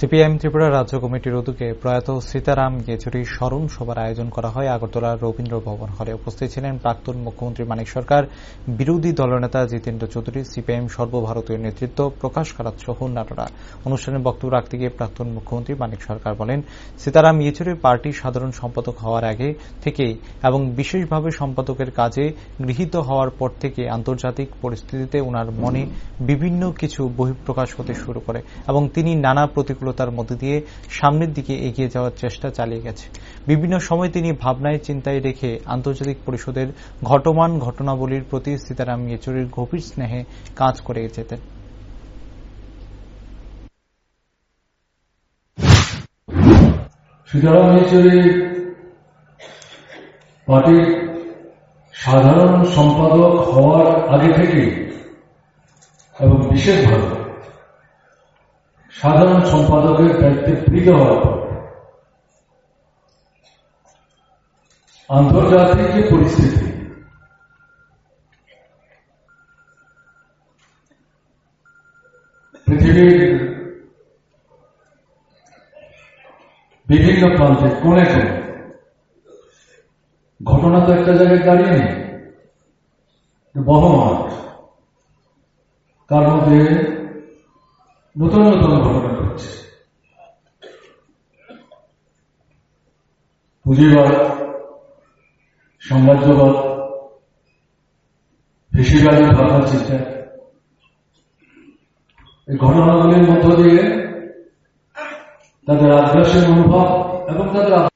CPIM Tripura রাজ্য কমিটির উদ্যোগে প্রয়াত সীতারাম ইয়েচুরি স্মরণ সভার আয়োজন করা হয়। আগরতলার রবীন্দ্র ভবন হলে উপস্থিত ছিলেন প্রাক্তন মুখ্যমন্ত্রী মানিক সরকার বিরোধী দলনেতা জিতেন্দ্র চৌধুরী সিপিআইএম সর্বভারতীয় নেতৃত্ব প্রকাশ কারাত সহ অন্যান্যরা। অনুষ্ঠানে বক্তব্য রাখতে গিয়ে প্রাক্তন মুখ্যমন্ত্রী মানিক সরকার বলেন সীতারাম ইয়েচুরি পার্টির সাধারণ সম্পাদক হওয়ার আগে থেকেই এবং বিশেষভাবে সম্পাদকের কাজে গৃহীত হওয়ার পর থেকে আন্তর্জাতিক পরিস্থিতিতে উনার মনে বিভিন্ন কিছু বহিঃপ্রকাশ হতে শুরু করে এবং তিনি নানা প্রতিকূলতার মধ্যে দিয়ে সামনের দিকে এগিয়ে যাওয়ার চেষ্টা চালিয়ে গেছে। বিভিন্ন সময় তিনি ভাবনায় চিন্তায় রেখে আন্তর্জাতিক পরিষদের ঘটমান ঘটনাবলীর প্রতি সীতারাম ইয়েচুরির গভীর স্নেহে কাজ করে যেতেন। সীতারাম পার্টির সাধারণ সম্পাদক হওয়ার আগে থেকে এবং বিশেষভাবে সাধারণ সম্পাদকের দায়িত্বে প্রীত হওয়ার পর আন্তর্জাতিক যে পরিস্থিতি, পৃথিবীর বিভিন্ন প্রান্তে কোনে কোনে ঘটনা তো একটা জায়গায় দাঁড়িয়ে নেই, বহমান। তার মধ্যে নতুন নতুন ঘটনা ঘটছে। পুঁজিবাদ, সাম্রাজ্যবাদ, বেশিরভাগই ভাবনা চিন্তা। এই ঘটনাগুলির মধ্য দিয়ে তাদের আগ্রাসের মনোভাব এবং তাদের